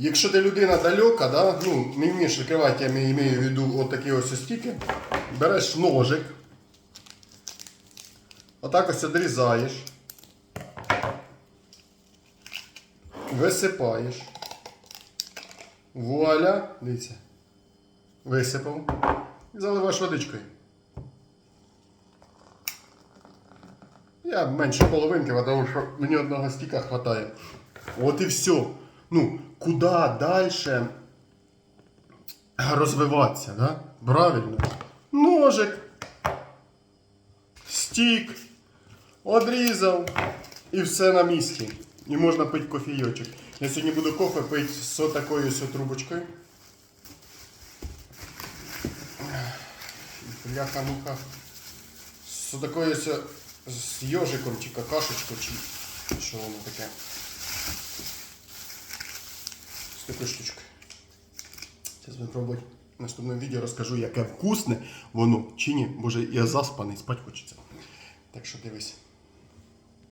Якщо ти людина далека, да, ну, не вмієш викривати, я маю в виду отакі ось стіки, береш ножик, отак ось відрізаєш, висипаєш. Вуаля, дивіться. Висипав. І заливаєш водичкою. Я менше половинки, тому що мені одного стіка вистачає. От і все. Ну, куди далі розвиватися, да? Правильно. Ножик, стік, одрізав і все на місці. І можна пити кофійочок. Я сьогодні буду кофе пити з такою трубочкою. Бляха-муха. З такою з йожиком чи какашечкою, чи що воно таке. Такою штучкою. Зараз будемо. В наступному відео розкажу, яке вкусне воно чи ні. Боже, я заспаний, спать хочеться. Так що дивись.